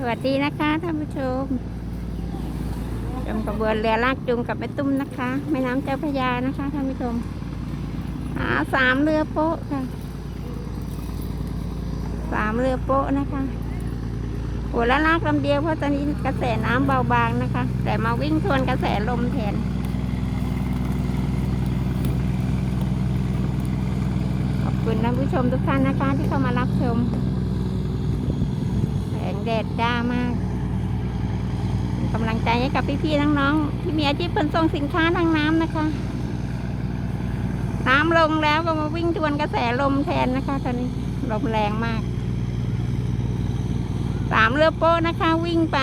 สวัสดีนะคะท่านผู้ชมชมกระบวนเรือลากจูงกับแม่ตุ้มนะคะแม่น้ำเจ้าพระยานะคะท่านผู้ชมหาสามเรือโป๊ะค่ะสามเรือโป๊ะนะคะหัวละลากลำเดียวเพราะตอนนี้กระแสน้ำเบาบางนะคะ แต่มาวิ่งทวนกระแสลมแทนขอบคุณท่านผู้ชมทุกท่านนะคะที่เข้ามารับชม แดดจ้ามากกำลังใจให้กับพี่ๆน้องๆที่มีอาชีพขนส่งสินค้าทางน้ำนะคะ น้ำลงแล้วก็มาวิ่งทวนกระแสลมแทนนะคะตอนนี้ลมแรงมากสามเรือโป๊ะนะคะ วิ่งไป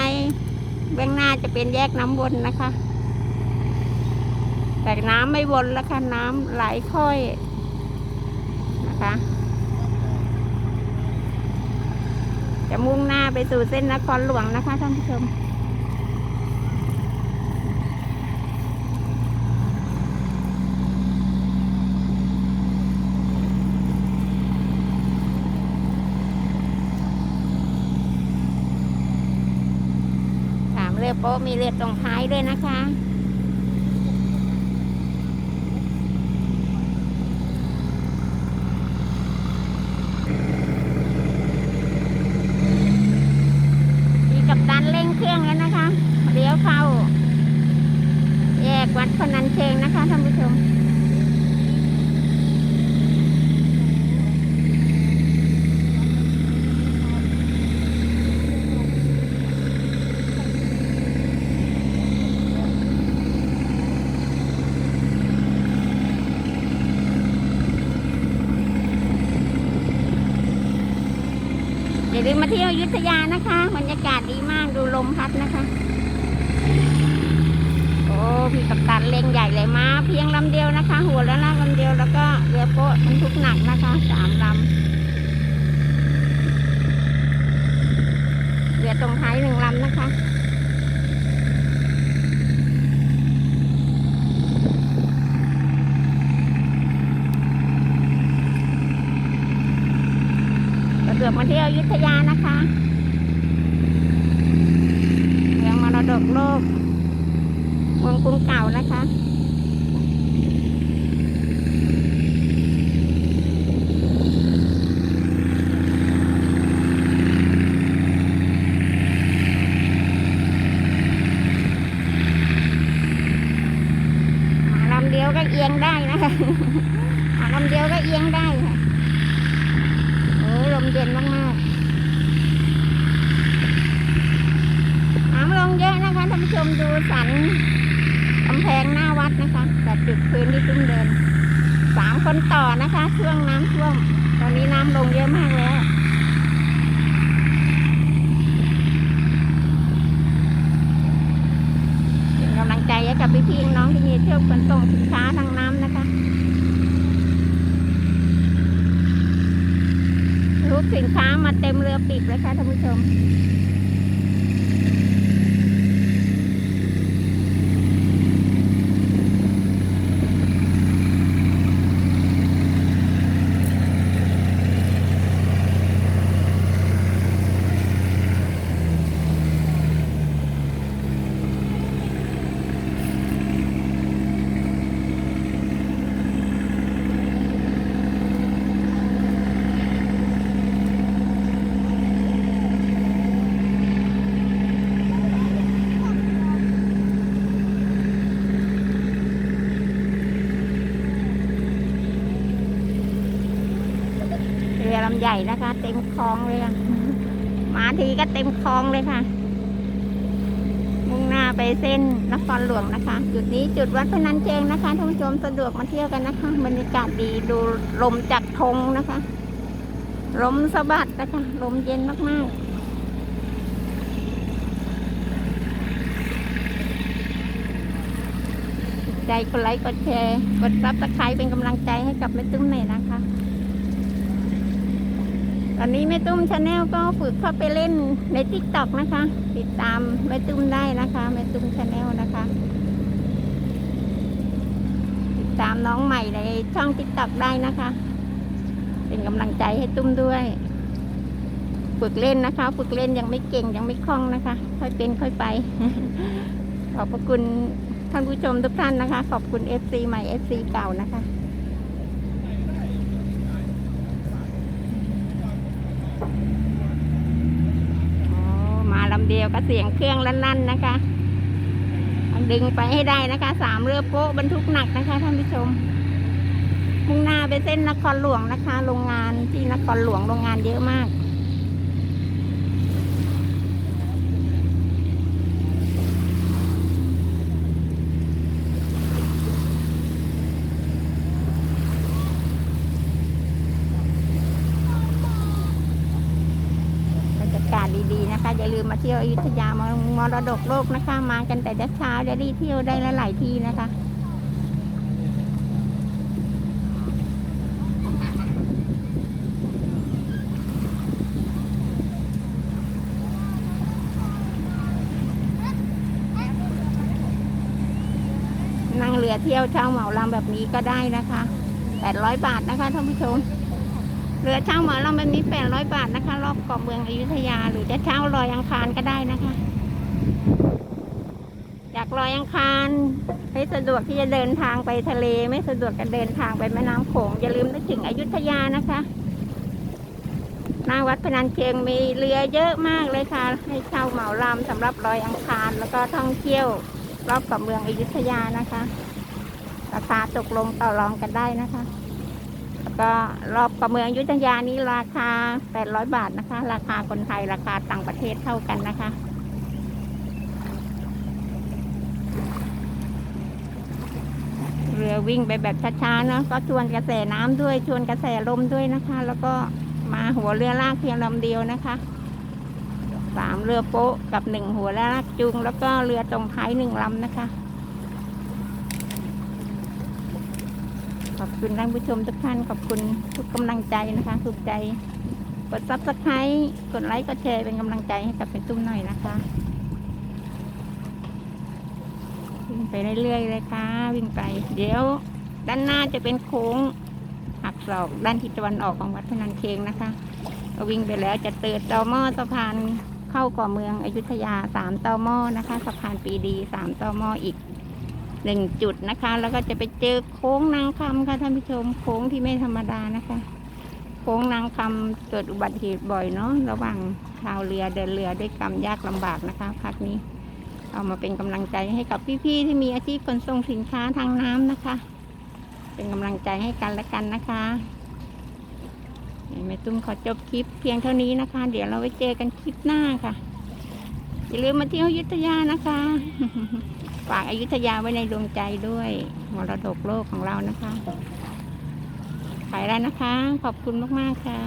เบื้องหน้าจะเป็นแยกน้ำวนนะคะ แต่น้ำไม่วนแล้วค่ะน้ำไหลค่อยนะคะ จะมุ่งหน้าไปสู่เส้นนครหลวงนะคะท่านผู้ชมถามเรือโป๊ะมีเรือตรงท้ายด้วยนะคะ มีกับตัน เครื่องแล้วนะคะ เลี้ยวเข้า แยกวัดพนันเชิงนะคะท่านผู้ชม ลืมมาเที่ยวยุธยานะคะบรรยากาศดีมากดูลมพัดนะคะ โอ้พี่กัปตันเล็งใหญ่เลยมา เพียงลำเดียวนะคะ หัวแล้วลากลำเดียวแล้วก็เรือโป๊ะมันทุกหนักนะคะสามลำเรือตรงท้ายหนึ่งลำนะคะ สะดวก มาเที่ยวยุธยานะคะเมืองมรดกโลก เมืองกรุงเก่านะคะลำเดียวก็เอียงได้นะคะลำเดียวก็เอียงได้ค่ะ มเย็นมากๆน้ำลงเยอะนะคะท่านผู้ชมดูสันกำแพงหน้าวัดนะคะจากจุดพื้นที่ตุ้มเดินสามคนต่อนะคะช่วงน้ำท่วม ตอนนี้น้ำลงเยอะมากแล้วเป็นกำลังใจให้กับพี่ๆน้องที่มีเที่ยวขนส่งสินค้าทางน้ำนะคะ รูปสินค้ามาเต็มเรือปิดเลยค่ะท่านผู้ชม ใหญ่นะคะ เต็มคลองเลยค่ะมาทีก็เต็มคลองเลยค่ะ มุ่งหน้าไปเส้นนครหลวงนะคะ จุดนี้จุดวัดพนันเจงนะคะท่านผู้ชมสะดวกมาเที่ยวกันนะคะบรรยากาศดีดูลมจากธงนะคะลมสะบัดนะคะลมเย็นมากๆใจกดไลค์กดแชร์ กดซับสไครต์เป็นกำลังใจให้กับแม่ตุ้มหน่อยนะคะ ตอนนี้แม่ตุ้มชาแนลก็ฝึกเข้าไปเล่นในทิกตอกนะคะ ติดตามแม่ตุ้มได้นะคะแม่ตุ้มชาแนลนะคะ ติดตามน้องใหม่ในช่องทิกตอกได้นะคะ เป็นกำลังใจให้ตุ้มด้วย ฝึกเล่นนะคะ ฝึกเล่นยังไม่เก่งยังไม่คล่องนะคะ ค่อยเป็นค่อยไป ขอบพระคุณท่านผู้ชมทุกท่านนะคะ ขอบคุณ FC ใหม่ FC เก่านะคะ โอ้มาลำ เดียวก็เสียงเครื่องลั่นๆนะคะ ดึงไปให้ได้นะคะสามเรือโป๊ะบรรทุกหนักนะคะท่านผู้ชมมุ่งหน้าไปเส้นนครหลวงนะคะ โรงงานที่นครหลวงโรงงานเยอะมาก บรรยากาศดีๆ นะคะอย่าลืมมาเที่ยวอยุธยามมรดกโลกนะคะ มากันแต่เช้าจะได้เที่ยวได้หลายที่นะคะนั่งเรือเที่ยวเช่าเหมาลำแบบนี้ก็ได้นะคะ 800 บาทนะคะท่านผู้ชม เรือเช่าเหมาลำแบบนี้800บาทนะคะ รอบเกาะเมืองอยุธยา หรือจะเช่าลอยอังคารก็ได้นะคะ อยากลอยอังคารไม่สะดวกที่จะเดินทางไปทะเล ไม่สะดวกจะเดินทางไปแม่น้ำโขงอย่าลืมนึกถึงอยุธยานะคะหน้าวัดพนัญเชียงมีเรือเยอะมากเลยค่ะ ให้เช่าเหมาลำสำหรับลอยอังคาร แล้วก็ท่องเที่ยวรอบกับเมืองอยุธยานะคะราคาตกลงต่อรองกันได้นะคะ ก็รอบกับเมืองอยุธยานี้ราคา 800 บาทนะคะ ราคาคนไทยราคาต่างประเทศเท่ากันนะคะเรือวิ่งไปแบบช้าๆเนาะก็ชวนกระแสน้ำด้วยชวนกระแสลมด้วยนะคะ แล้วก็มาหัวเรือลากเพียงลำเดียวนะคะสามเรือโป๊ะกับหนึ่งหัวละลากจูง แล้วก็เรือตรงท้ายหนึ่งลำนะคะ อบคุณท่านผู้ชมทุกท่านขอบคุณทุกกำลังใจนะคะถูกใจ กดซับสไครต์กดไลค์กดแชร์เป็นกำลังใจให้กับเป็นตุ้มหน่อยนะคะวิ่งไปเรื่อยๆเลยค่ะ วิ่งไป เดี๋ยว ด้านหน้าจะเป็นโค้งหักศอกด้านทิศตะวันออกของวัดพนันเชงนะคะก็วิ่งไปแล้วจะเติดตอหม้อสะพานเข้าก่อเมืองอยุธยาสามตอหม้อนะคะสะพานปีดีสามตอหม้ออีก หนึ่งจุดนะคะ แล้วก็จะไปเจอโค้งนางคำค่ะท่านผู้ชมโค้งที่ไม่ธรรมดานะคะ โค้งนางคำเกิดอุบัติเหตุบ่อยเนาะระหว่างชาวเรือเดินเรือด้วยกรรมยากลำบากนะคะพักนี้ เอามาเป็นกำลังใจให้กับพี่ๆที่มีอาชีพขนส่งสินค้าทางน้ำนะคะ เป็นกำลังใจให้กันและกันนะคะแม่ตุ้มขอจบคลิปเพียงเท่านี้นะคะ เดี๋ยวเราไว้เจอกันคลิปหน้าค่ะอย่าลืมมาเที่ยวยุทธยานะคะ ฝากอายุทยาไว้ในดวงใจด้วยมรดกโลกของเรานะคะ ไปแล้วนะคะ ขอบคุณมาก ๆ ค่ะ